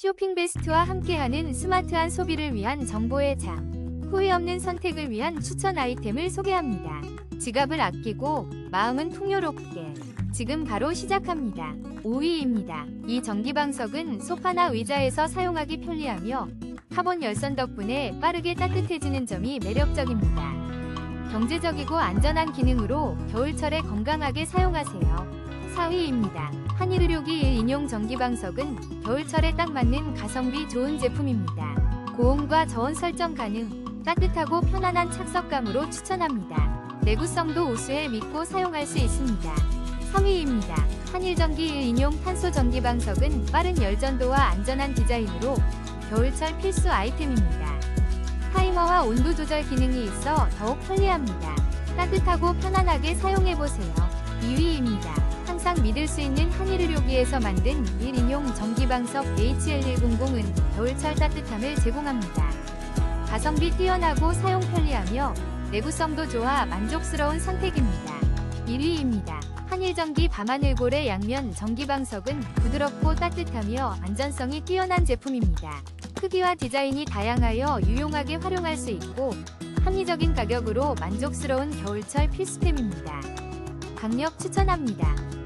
쇼핑 베스트와 함께하는 스마트한 소비를 위한 정보의 장. 후회 없는 선택을 위한 추천 아이템을 소개합니다. 지갑을 아끼고 마음은 풍요롭게. 지금 바로 시작합니다. 5위입니다. 이 전기방석은 소파나 의자에서 사용하기 편리하며 카본 열선 덕분에 빠르게 따뜻해지는 점이 매력적입니다. 경제적이고 안전한 기능으로 겨울철에 건강하게 사용하세요. 4위입니다. 한일의료기 1인용 전기방석은 겨울철에 딱 맞는 가성비 좋은 제품입니다. 고온과 저온 설정 가능, 따뜻하고 편안한 착석감으로 추천합니다. 내구성도 우수해 믿고 사용할 수 있습니다. 3위입니다. 한일전기 1인용 탄소 전기방석은 빠른 열전도와 안전한 디자인으로 겨울철 필수 아이템입니다. 타이머와 온도 조절 기능이 있어 더욱 편리합니다. 따뜻하고 편안하게 사용해보세요. 2위입니다. 항상 믿을 수 있는 한일의료기에서 만든 1인용 전기방석 HL100은 겨울철 따뜻함을 제공합니다. 가성비 뛰어나고 사용 편리하며 내구성도 좋아 만족스러운 선택입니다. 1위입니다. 한일전기 밤하늘고래 양면 전기방석은 부드럽고 따뜻하며 안전성이 뛰어난 제품입니다. 크기와 디자인이 다양하여 유용하게 활용할 수 있고 합리적인 가격으로 만족스러운 겨울철 필수템입니다. 강력 추천합니다.